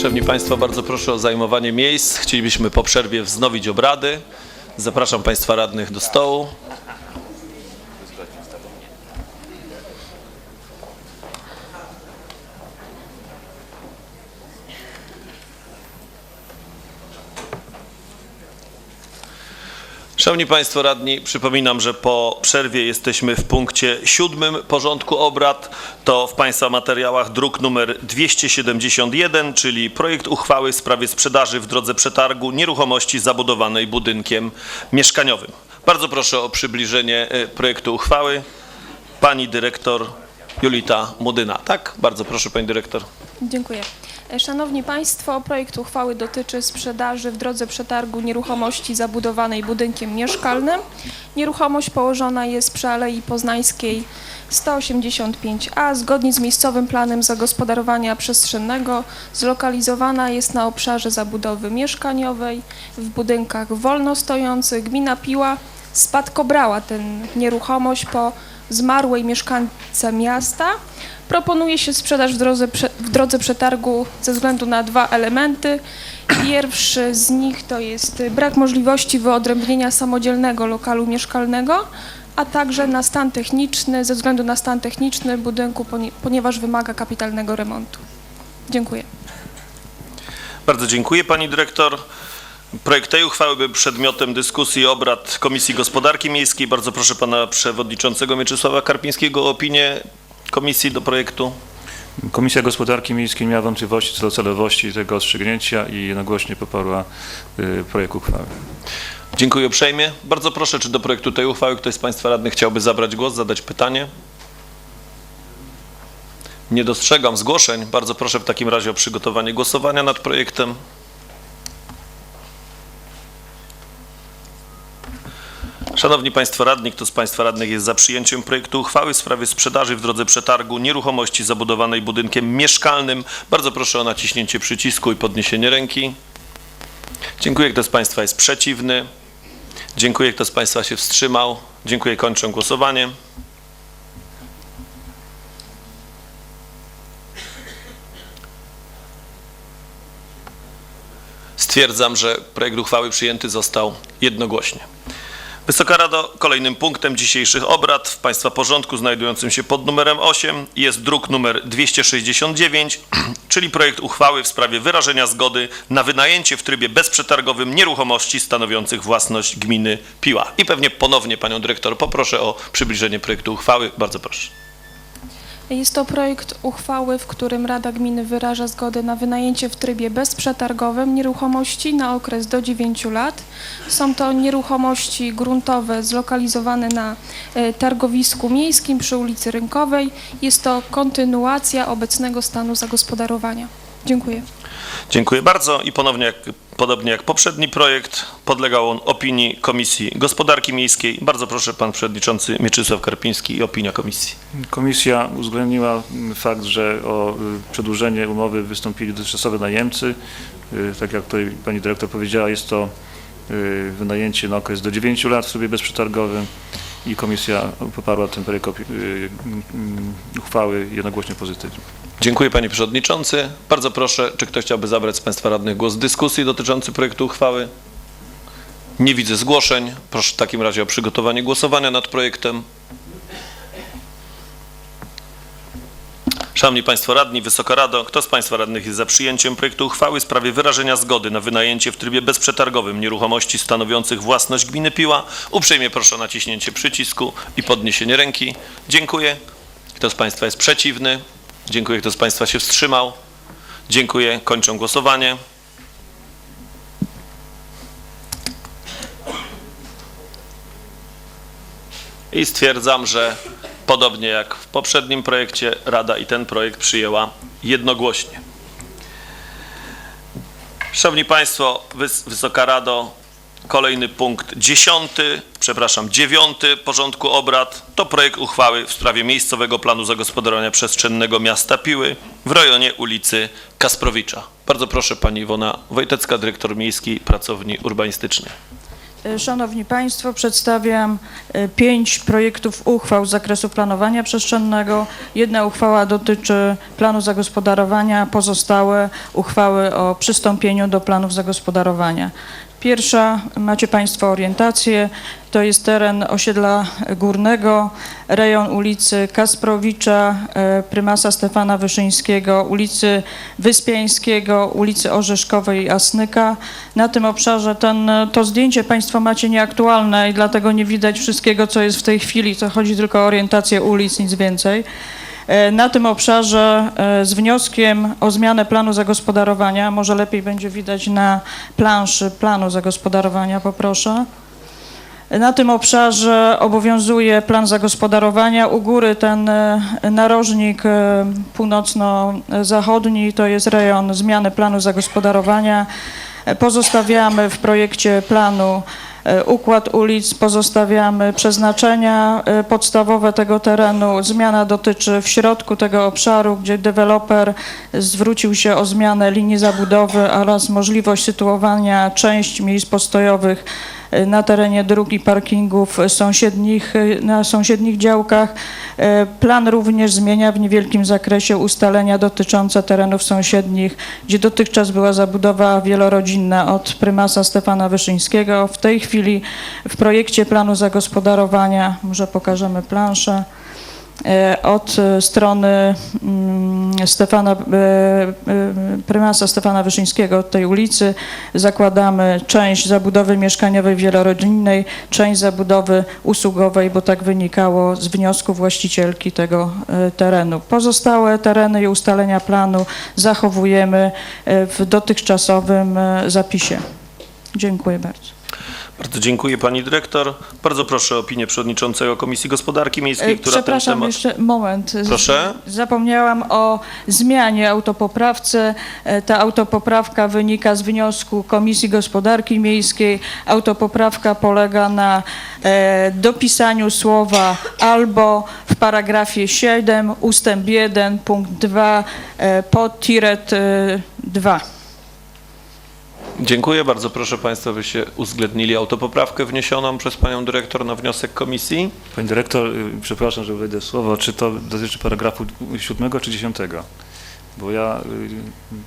Szanowni Państwo, bardzo proszę o zajmowanie miejsc. Chcielibyśmy po przerwie wznowić obrady. Zapraszam Państwa radnych do stołu. Szanowni Państwo radni, przypominam, że po przerwie jesteśmy w punkcie siódmym porządku obrad. To w Państwa materiałach druk numer 271, czyli projekt uchwały w sprawie sprzedaży w drodze przetargu nieruchomości zabudowanej budynkiem mieszkaniowym. Bardzo proszę o przybliżenie e, projektu uchwały. Pani dyrektor Julita Modyna. Tak? Bardzo proszę Pani dyrektor. Dziękuję. Szanowni Państwo, projekt uchwały dotyczy sprzedaży w drodze przetargu nieruchomości zabudowanej budynkiem mieszkalnym. Nieruchomość położona jest przy Alei Poznańskiej 185A. Zgodnie z miejscowym planem zagospodarowania przestrzennego zlokalizowana jest na obszarze zabudowy mieszkaniowej w budynkach wolno stojących. Gmina Piła spadkobrała tę nieruchomość po zmarłej mieszkance miasta. Proponuje się sprzedaż w drodze, w drodze przetargu ze względu na dwa elementy. Pierwszy z nich to jest brak możliwości wyodrębnienia samodzielnego lokalu mieszkalnego, a także na stan techniczny, ze względu na stan techniczny budynku, poni- ponieważ wymaga kapitalnego remontu. Dziękuję. Bardzo dziękuję Pani Dyrektor. Projekt tej uchwały był przedmiotem dyskusji i obrad Komisji Gospodarki Miejskiej. Bardzo proszę Pana Przewodniczącego Mieczysława Karpińskiego o opinię Komisji do projektu. Komisja Gospodarki Miejskiej miała wątpliwości co do celowości tego rozstrzygnięcia i jednogłośnie poparła y, projekt uchwały. Dziękuję uprzejmie. Bardzo proszę, czy do projektu tej uchwały ktoś z Państwa radnych chciałby zabrać głos, zadać pytanie? Nie dostrzegam zgłoszeń. Bardzo proszę w takim razie o przygotowanie głosowania nad projektem. Szanowni Państwo Radni, kto z Państwa radnych jest za przyjęciem projektu uchwały w sprawie sprzedaży w drodze przetargu nieruchomości zabudowanej budynkiem mieszkalnym? Bardzo proszę o naciśnięcie przycisku i podniesienie ręki. Dziękuję, kto z Państwa jest przeciwny. Dziękuję, kto z Państwa się wstrzymał. Dziękuję, kończę głosowanie. Stwierdzam, że projekt uchwały przyjęty został jednogłośnie. Wysoka Rado, kolejnym punktem dzisiejszych obrad w Państwa porządku znajdującym się pod numerem 8 jest druk numer 269, czyli projekt uchwały w sprawie wyrażenia zgody na wynajęcie w trybie bezprzetargowym nieruchomości stanowiących własność gminy Piła. I pewnie ponownie Panią Dyrektor poproszę o przybliżenie projektu uchwały. Bardzo proszę. Jest to projekt uchwały, w którym Rada Gminy wyraża zgodę na wynajęcie w trybie bezprzetargowym nieruchomości na okres do 9 lat. Są to nieruchomości gruntowe zlokalizowane na e, targowisku miejskim przy ulicy Rynkowej. Jest to kontynuacja obecnego stanu zagospodarowania. Dziękuję. Dziękuję bardzo i ponownie, jak, podobnie jak poprzedni projekt, podlegał on opinii Komisji Gospodarki Miejskiej. Bardzo proszę Pan Przewodniczący Mieczysław Karpiński i opinia Komisji. Komisja uwzględniła fakt, że o y, przedłużenie umowy wystąpili dotychczasowe najemcy. Y, Tak jak tutaj pani dyrektor powiedziała, jest to y, wynajęcie na okres do 9 lat w trybie bezprzetargowym i komisja poparła ten projekt y, mm, uchwały jednogłośnie pozytywnie. Dziękuję Panie Przewodniczący. Bardzo proszę, czy ktoś chciałby zabrać z Państwa radnych głos w dyskusji dotyczącej projektu uchwały? Nie widzę zgłoszeń. Proszę w takim razie o przygotowanie głosowania nad projektem. Szanowni Państwo Radni, Wysoka Rado, kto z Państwa radnych jest za przyjęciem projektu uchwały w sprawie wyrażenia zgody na wynajęcie w trybie bezprzetargowym nieruchomości stanowiących własność gminy Piła? Uprzejmie proszę o naciśnięcie przycisku i podniesienie ręki. Dziękuję. Kto z Państwa jest przeciwny? Dziękuję. Kto z Państwa się wstrzymał? Dziękuję. Kończę głosowanie. I stwierdzam, że podobnie jak w poprzednim projekcie, Rada i ten projekt przyjęła jednogłośnie. Szanowni Państwo, Wys Wysoka Rado, kolejny punkt dziesiąty, przepraszam, dziewiąty porządku obrad to projekt uchwały w sprawie miejscowego planu zagospodarowania przestrzennego miasta Piły w rejonie ulicy Kasprowicza. Bardzo proszę Pani Iwona Wojtecka, dyrektor miejskiej pracowni urbanistycznej. E, Szanowni Państwo, przedstawiam e, pięć projektów uchwał z zakresu planowania przestrzennego. Jedna uchwała dotyczy planu zagospodarowania, pozostałe uchwały o przystąpieniu do planów zagospodarowania. Pierwsza, macie Państwo orientację, to jest teren osiedla górnego, rejon ulicy Kasprowicza, e, prymasa Stefana Wyszyńskiego, ulicy Wyspiańskiego, ulicy Orzeszkowej i Asnyka. Na tym obszarze ten, to zdjęcie Państwo macie nieaktualne i dlatego nie widać wszystkiego, co jest w tej chwili. To chodzi tylko o orientację ulic, nic więcej. E, Na tym obszarze e, z wnioskiem o zmianę planu zagospodarowania, może lepiej będzie widać na planszy planu zagospodarowania, poproszę. Na tym obszarze obowiązuje plan zagospodarowania. U góry ten e, narożnik północno-zachodni to jest rejon zmiany planu zagospodarowania. Pozostawiamy w projekcie planu układ ulic, pozostawiamy przeznaczenia e, podstawowe tego terenu. Zmiana dotyczy w środku tego obszaru, gdzie deweloper zwrócił się o zmianę linii zabudowy oraz możliwość sytuowania części miejsc postojowych e, na terenie dróg i parkingów sąsiednich, e, na sąsiednich działkach. E, Plan również zmienia w niewielkim zakresie ustalenia dotyczące terenów sąsiednich, gdzie dotychczas była zabudowa wielorodzinna od prymasa Stefana Wyszyńskiego. W tej chwili w projekcie planu zagospodarowania, może pokażemy planszę, e, od e, strony mm, Stefana, e, e, prymasa Stefana Wyszyńskiego od tej ulicy zakładamy część zabudowy mieszkaniowej wielorodzinnej, część zabudowy usługowej, bo tak wynikało z wniosku właścicielki tego terenu. Pozostałe tereny i ustalenia planu zachowujemy w dotychczasowym zapisie. Dziękuję bardzo. Bardzo dziękuję pani dyrektor. Bardzo proszę o opinię przewodniczącego Komisji Gospodarki Miejskiej, E, która ten Przepraszam, temat... jeszcze moment. Proszę? Zapomniałam o zmianie autopoprawce. Ta autopoprawka wynika z wniosku Komisji Gospodarki Miejskiej. Autopoprawka polega na e, dopisaniu słowa albo w paragrafie 7 ustęp 1 punkt 2 e, pod tiret e, 2. Dziękuję bardzo. Proszę państwa, byście uwzględnili autopoprawkę wniesioną przez panią dyrektor na wniosek komisji. Pani dyrektor, y, przepraszam, że wejdę w słowo, czy to dotyczy paragrafu 7 czy 10? Bo ja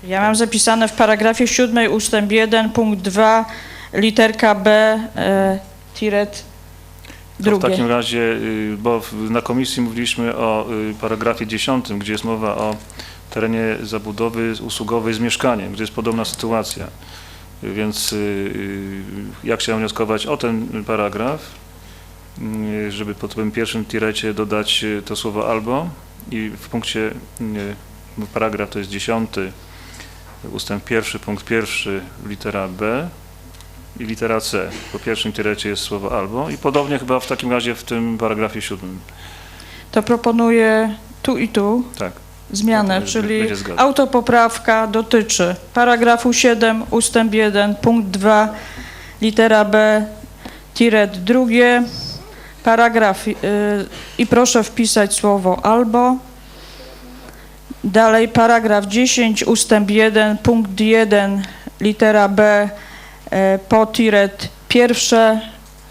y, Ja mam zapisane w paragrafie 7 ustęp 1 punkt 2 literka B e, tiret To drugie. w takim razie, y, bo na komisji mówiliśmy o paragrafie 10, gdzie jest mowa o terenie zabudowy usługowej z mieszkaniem, gdzie jest podobna sytuacja. Więc y, y, ja chciałem wnioskować o ten paragraf, y, żeby pod tym pierwszym tirecie dodać to słowo albo i w punkcie, paragraf to jest 10, ustęp pierwszy, punkt pierwszy, litera B, i litera C. Po pierwszym tirecie jest słowo albo i podobnie chyba w takim razie w tym paragrafie siódmym. To proponuję tu i tu Tak. Zmianę, Będzie- czyli autopoprawka dotyczy paragrafu 7 ustęp 1 punkt 2 litera B tiret drugie paragraf y, i proszę wpisać słowo albo dalej paragraf 10 ustęp 1 punkt 1 litera B y, po tiret pierwsze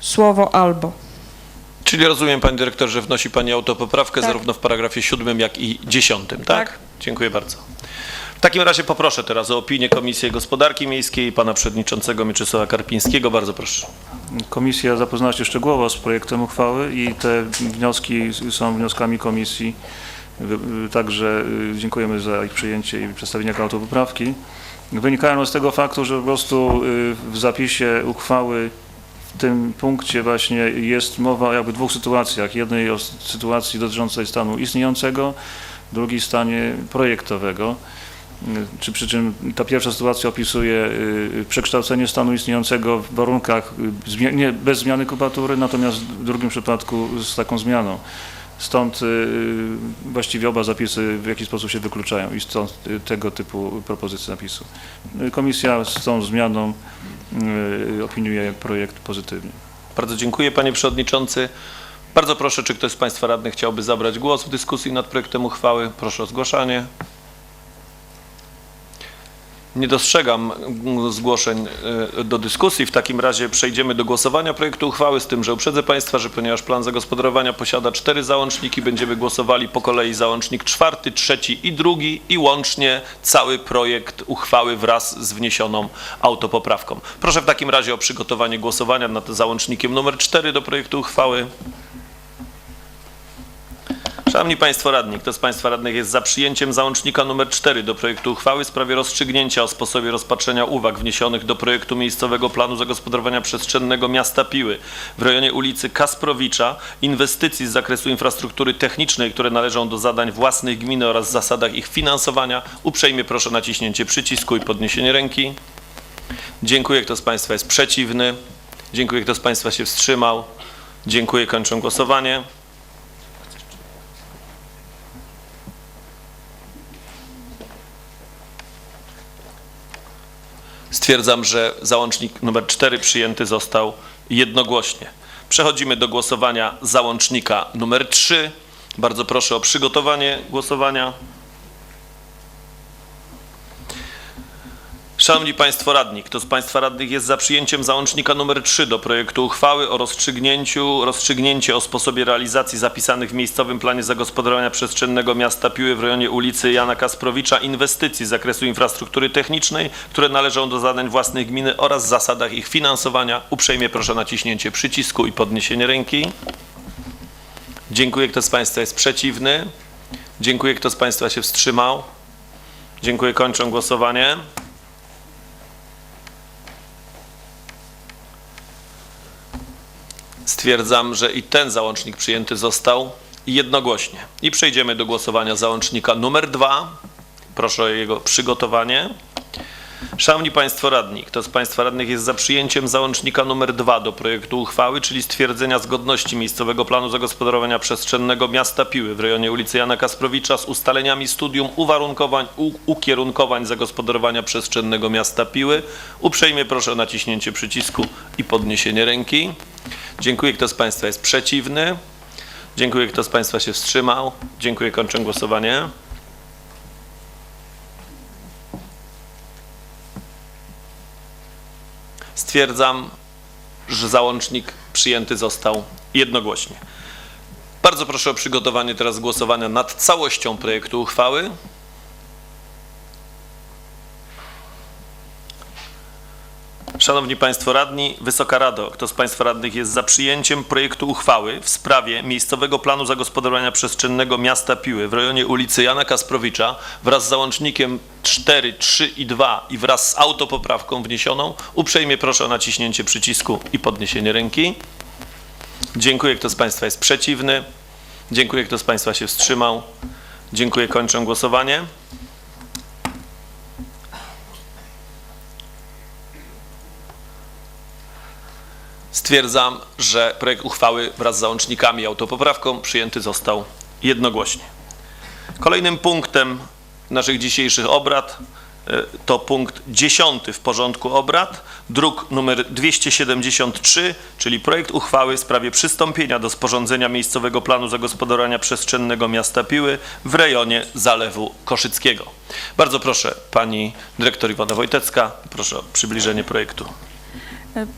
słowo albo. Czyli rozumiem, pani dyrektor, że wnosi pani autopoprawkę Tak. zarówno w paragrafie 7, jak i 10, tak? Tak. Dziękuję bardzo. W takim razie poproszę teraz o opinię Komisji Gospodarki Miejskiej i pana przewodniczącego Mieczysława Karpińskiego. Bardzo proszę. Komisja zapoznała się szczegółowo z projektem uchwały i te wnioski są wnioskami komisji. Także y, dziękujemy za ich przyjęcie i przedstawienie jako autopoprawki. Wynikają z tego faktu, że po prostu y, w zapisie uchwały w tym punkcie właśnie jest mowa jakby dwóch sytuacjach. Jednej o sytuacji dotyczącej stanu istniejącego, drugiej stanie projektowego. Czy przy czym ta pierwsza sytuacja opisuje y, przekształcenie stanu istniejącego w warunkach y, nie, bez zmiany kubatury, natomiast w drugim przypadku z taką zmianą. Stąd y, właściwie oba zapisy w jakiś sposób się wykluczają i stąd y, tego typu propozycje napisu. Y, Komisja z tą zmianą opiniuje projekt pozytywnie. Bardzo dziękuję, panie przewodniczący. Bardzo proszę, czy ktoś z państwa radnych chciałby zabrać głos w dyskusji nad projektem uchwały? Proszę o zgłaszanie. Nie dostrzegam zgłoszeń e, do dyskusji. W takim razie przejdziemy do głosowania projektu uchwały, z tym, że uprzedzę Państwa, że ponieważ plan zagospodarowania posiada cztery załączniki, będziemy głosowali po kolei załącznik czwarty, trzeci i drugi i łącznie cały projekt uchwały wraz z wniesioną autopoprawką. Proszę w takim razie o przygotowanie głosowania nad załącznikiem numer cztery do projektu uchwały. Szanowni Państwo Radni, kto z Państwa radnych jest za przyjęciem załącznika nr 4 do projektu uchwały w sprawie rozstrzygnięcia o sposobie rozpatrzenia uwag wniesionych do projektu miejscowego planu zagospodarowania przestrzennego miasta Piły w rejonie ulicy Kasprowicza, inwestycji z zakresu infrastruktury technicznej, które należą do zadań własnych gminy oraz zasadach ich finansowania, uprzejmie proszę naciśnięcie przycisku i podniesienie ręki. Dziękuję, kto z Państwa jest przeciwny. Dziękuję, kto z Państwa się wstrzymał. Dziękuję, kończę głosowanie. Stwierdzam, że załącznik nr 4 przyjęty został jednogłośnie. Przechodzimy do głosowania załącznika nr 3. Bardzo proszę o przygotowanie głosowania. Szanowni Państwo Radni, kto z Państwa radnych jest za przyjęciem załącznika nr 3 do projektu uchwały o rozstrzygnięciu, rozstrzygnięcie o sposobie realizacji zapisanych w miejscowym planie zagospodarowania przestrzennego miasta Piły w rejonie ulicy Jana Kasprowicza inwestycji z zakresu infrastruktury technicznej, które należą do zadań własnych gminy oraz zasadach ich finansowania, uprzejmie proszę naciśnięcie przycisku i podniesienie ręki. Dziękuję, kto z Państwa jest przeciwny. Dziękuję, kto z Państwa się wstrzymał. Dziękuję, kończę głosowanie. Stwierdzam, że i ten załącznik przyjęty został jednogłośnie. I przejdziemy do głosowania załącznika numer 2. Proszę o jego przygotowanie. Szanowni Państwo Radni, kto z Państwa radnych jest za przyjęciem załącznika numer 2 do projektu uchwały, czyli stwierdzenia zgodności miejscowego planu zagospodarowania przestrzennego miasta Piły w rejonie ulicy Jana Kasprowicza z ustaleniami studium uwarunkowań, ukierunkowań zagospodarowania przestrzennego miasta Piły, uprzejmie proszę o naciśnięcie przycisku i podniesienie ręki. Dziękuję, kto z Państwa jest przeciwny. Dziękuję, kto z Państwa się wstrzymał. Dziękuję, kończę głosowanie. Stwierdzam, że załącznik przyjęty został jednogłośnie. Bardzo proszę o przygotowanie teraz głosowania nad całością projektu uchwały. Szanowni Państwo Radni, Wysoka Rado, kto z Państwa radnych jest za przyjęciem projektu uchwały w sprawie miejscowego planu zagospodarowania przestrzennego miasta Piły w rejonie ulicy Jana Kasprowicza wraz z załącznikiem 4, 3 i 2 i wraz z autopoprawką wniesioną, uprzejmie proszę o naciśnięcie przycisku i podniesienie ręki. Dziękuję, kto z Państwa jest przeciwny. Dziękuję, kto z Państwa się wstrzymał. Dziękuję, kończę głosowanie. Stwierdzam, że projekt uchwały wraz z załącznikami i autopoprawką przyjęty został jednogłośnie. Kolejnym punktem naszych dzisiejszych obrad e, to punkt 10 w porządku obrad, druk numer 273, czyli projekt uchwały w sprawie przystąpienia do sporządzenia miejscowego planu zagospodarowania przestrzennego miasta Piły w rejonie Zalewu Koszyckiego. Bardzo proszę pani dyrektor Iwona Wojtecka, proszę o przybliżenie projektu.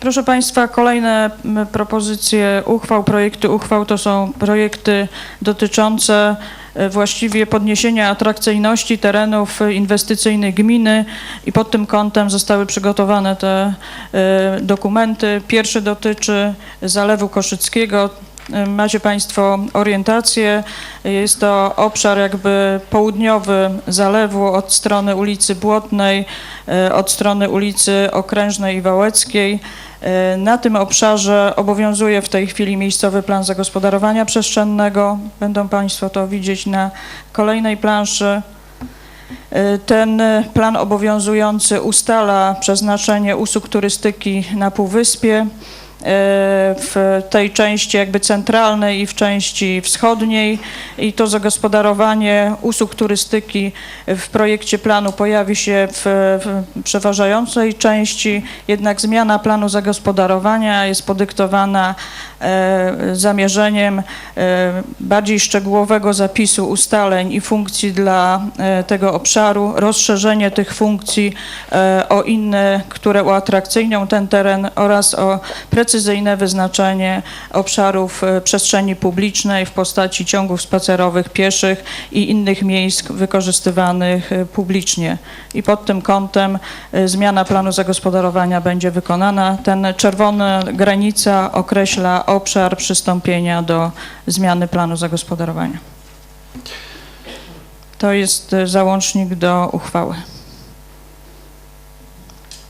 Proszę Państwa, kolejne propozycje uchwał, projekty uchwał to są projekty dotyczące e, właściwie podniesienia atrakcyjności terenów inwestycyjnych gminy i pod tym kątem zostały przygotowane te e, dokumenty. Pierwszy dotyczy Zalewu Koszyckiego. E, Macie Państwo orientację. Jest to obszar jakby południowy zalewu od strony ulicy Błotnej, e, od strony ulicy Okrężnej i Wałeckiej. E, Na tym obszarze obowiązuje w tej chwili miejscowy plan zagospodarowania przestrzennego. Będą Państwo to widzieć na kolejnej planszy. Ten plan obowiązujący ustala przeznaczenie usług turystyki na Półwyspie. W tej części jakby centralnej i w części wschodniej. I to zagospodarowanie usług turystyki w projekcie planu pojawi się w, w przeważającej części, jednak zmiana planu zagospodarowania jest podyktowana e, zamierzeniem e, bardziej szczegółowego zapisu ustaleń i funkcji dla e, tego obszaru, rozszerzenie tych funkcji e, o inne, które uatrakcyjnią ten teren oraz o precyzyjne wyznaczenie obszarów e, przestrzeni publicznej w postaci ciągów spacerowych, pieszych i innych miejsc wykorzystywanych e, publicznie. I pod tym kątem e, zmiana planu zagospodarowania będzie wykonana. Ten czerwona granica określa obszar przystąpienia do zmiany planu zagospodarowania. To jest e, załącznik do uchwały.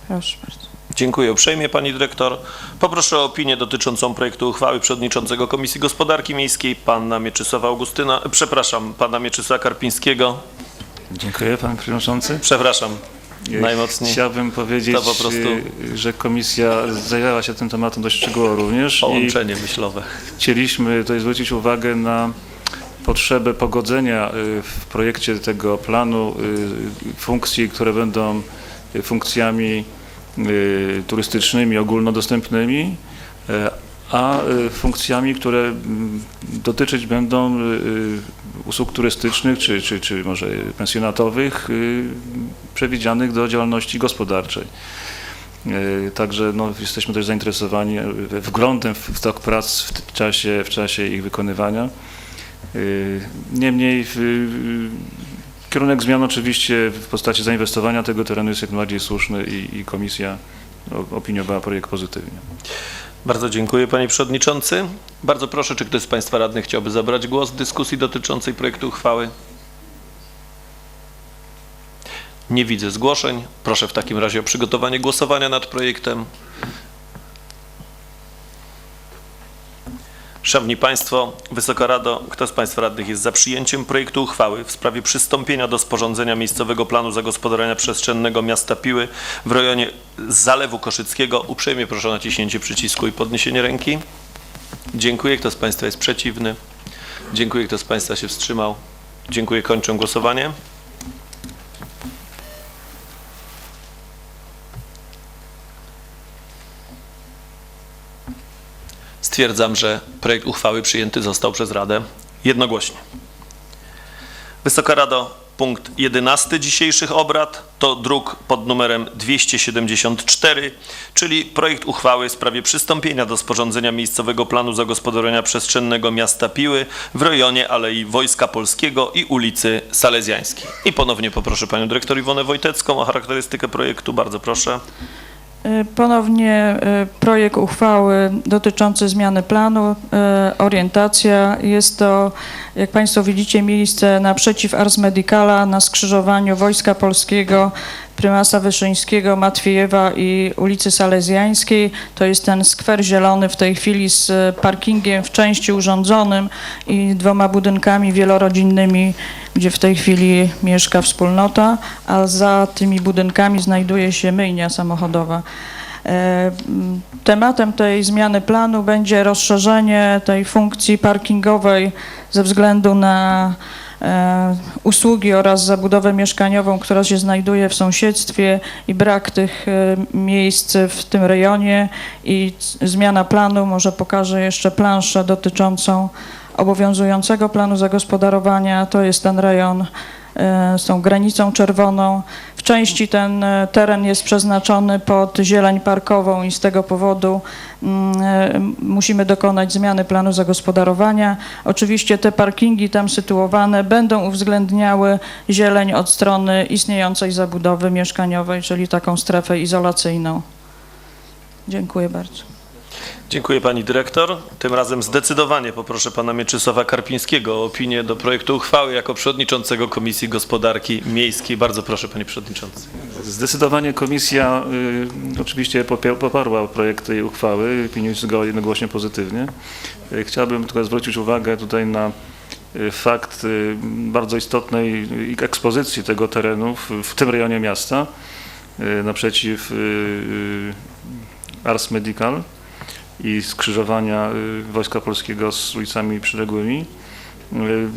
Proszę bardzo. Dziękuję uprzejmie pani dyrektor. Poproszę o opinię dotyczącą projektu uchwały przewodniczącego Komisji Gospodarki Miejskiej, pana Mieczysława Augustyna, przepraszam, pana Mieczysława Karpińskiego. Dziękuję panie przewodniczący. Przepraszam najmocniej. Chciałbym powiedzieć, prostu- że komisja zajęła się tym tematem dość szczegółowo również Połączenie myślowe. chcieliśmy tutaj zwrócić uwagę na potrzebę pogodzenia y, w projekcie tego planu y, funkcji, które będą y, funkcjami turystycznymi, ogólnodostępnymi, a funkcjami, które mm, dotyczyć będą usług turystycznych czy, czy, czy może pensjonatowych y, przewidzianych do działalności gospodarczej. E, Także no, jesteśmy też zainteresowani wglądem w tok prac w czasie, w czasie ich wykonywania. E, Niemniej kierunek zmian oczywiście w postaci zainwestowania tego terenu jest jak najbardziej słuszny i, i komisja opiniowała projekt pozytywnie. Bardzo dziękuję panie przewodniczący. Bardzo proszę, czy ktoś z państwa radnych chciałby zabrać głos w dyskusji dotyczącej projektu uchwały? Nie widzę zgłoszeń. Proszę w takim razie o przygotowanie głosowania nad projektem. Szanowni Państwo, Wysoka Rado, kto z Państwa radnych jest za przyjęciem projektu uchwały w sprawie przystąpienia do sporządzenia miejscowego planu zagospodarowania przestrzennego miasta Piły w rejonie Zalewu Koszyckiego? Uprzejmie proszę o naciśnięcie przycisku i podniesienie ręki. Dziękuję. Kto z Państwa jest przeciwny? Dziękuję. Kto z Państwa się wstrzymał? Dziękuję. Kończę głosowanie. Stwierdzam, że projekt uchwały przyjęty został przez Radę jednogłośnie. Wysoka Rado, punkt 11 dzisiejszych obrad to druk pod numerem 274, czyli projekt uchwały w sprawie przystąpienia do sporządzenia miejscowego planu zagospodarowania przestrzennego miasta Piły w rejonie Alei Wojska Polskiego i ulicy Salezjańskiej. I ponownie poproszę panią dyrektor Iwonę Wojtecką o charakterystykę projektu. Bardzo proszę. Y, Ponownie y, projekt uchwały dotyczący zmiany planu, y, orientacja. Jest to, jak Państwo widzicie, miejsce naprzeciw Ars Medicala na skrzyżowaniu Wojska Polskiego, Prymasa Wyszyńskiego, Matwiejewa i ulicy Salezjańskiej. To jest ten skwer zielony w tej chwili z parkingiem w części urządzonym i dwoma budynkami wielorodzinnymi, gdzie w tej chwili mieszka wspólnota, a za tymi budynkami znajduje się myjnia samochodowa. E, Tematem tej zmiany planu będzie rozszerzenie tej funkcji parkingowej ze względu na usługi oraz zabudowę mieszkaniową, która się znajduje w sąsiedztwie i brak tych e, miejsc w tym rejonie i zmiana planu, może pokażę jeszcze planszę dotyczącą obowiązującego planu zagospodarowania, to jest ten rejon e, z tą granicą czerwoną. Części ten e, teren jest przeznaczony pod zieleń parkową i z tego powodu mm, e, musimy dokonać zmiany planu zagospodarowania. Oczywiście te parkingi tam sytuowane będą uwzględniały zieleń od strony istniejącej zabudowy mieszkaniowej, czyli taką strefę izolacyjną. Dziękuję bardzo. Dziękuję pani dyrektor. Tym razem zdecydowanie poproszę pana Mieczysława Karpińskiego o opinię do projektu uchwały jako przewodniczącego Komisji Gospodarki Miejskiej. Bardzo proszę panie przewodniczący. Zdecydowanie komisja y, oczywiście poparła projekt tej uchwały, opiniując go jednogłośnie pozytywnie. Y, Chciałbym tylko zwrócić uwagę tutaj na y, fakt y, bardzo istotnej ekspozycji tego terenu w, w tym rejonie miasta naprzeciw y, Ars Medical. I skrzyżowania y, Wojska Polskiego z ulicami przyległymi. Y,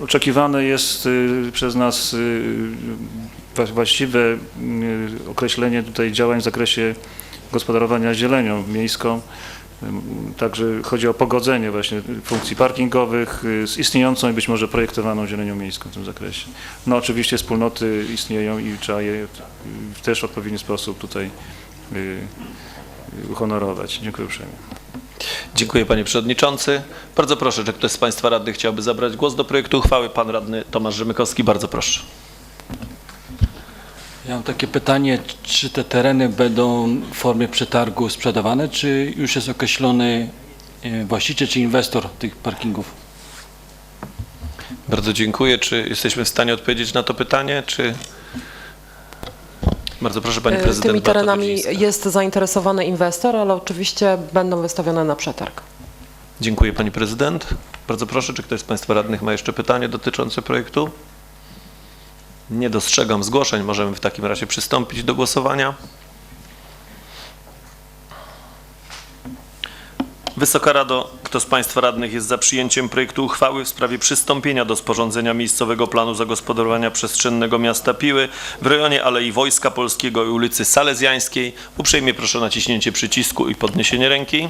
Oczekiwane jest y, przez nas właściwe określenie tutaj działań w zakresie gospodarowania zielenią miejską. Także chodzi o pogodzenie właśnie funkcji parkingowych z istniejącą i być może projektowaną zielenią miejską w tym zakresie. No oczywiście wspólnoty istnieją i trzeba je też w odpowiedni sposób tutaj uhonorować. Dziękuję uprzejmie. Dziękuję panie przewodniczący. Bardzo proszę, czy ktoś z państwa radnych chciałby zabrać głos do projektu uchwały? Pan radny Tomasz Rzymykowski, bardzo proszę. Ja mam takie pytanie, czy te tereny będą w formie przetargu sprzedawane, czy już jest określony e, właściciel czy inwestor tych parkingów? Bardzo dziękuję. Czy jesteśmy w stanie odpowiedzieć na to pytanie, czy... Bardzo proszę pani E, prezydent Tymi terenami jest zainteresowany inwestor, ale oczywiście będą wystawione na przetarg. Dziękuję pani prezydent. Bardzo proszę, czy ktoś z państwa radnych ma jeszcze pytanie dotyczące projektu? Nie dostrzegam zgłoszeń. Możemy w takim razie przystąpić do głosowania. Wysoka Rado, kto z Państwa radnych jest za przyjęciem projektu uchwały w sprawie przystąpienia do sporządzenia miejscowego planu zagospodarowania przestrzennego miasta Piły w rejonie Alei Wojska Polskiego i ulicy Salezjańskiej? Uprzejmie proszę o naciśnięcie przycisku i podniesienie ręki.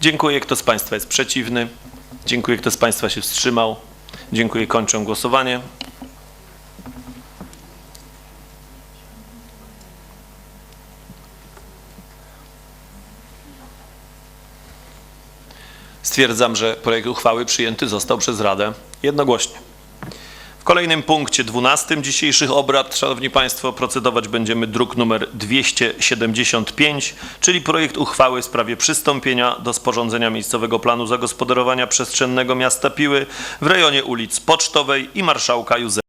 Dziękuję. Kto z Państwa jest przeciwny? Dziękuję. Kto z Państwa się wstrzymał? Dziękuję. Kończę głosowanie. Stwierdzam, że projekt uchwały przyjęty został przez Radę jednogłośnie. W kolejnym punkcie 12 dzisiejszych obrad, Szanowni Państwo, procedować będziemy druk numer 275, czyli projekt uchwały w sprawie przystąpienia do sporządzenia miejscowego planu zagospodarowania przestrzennego miasta Piły w rejonie ulic Pocztowej i Marszałka Józefa.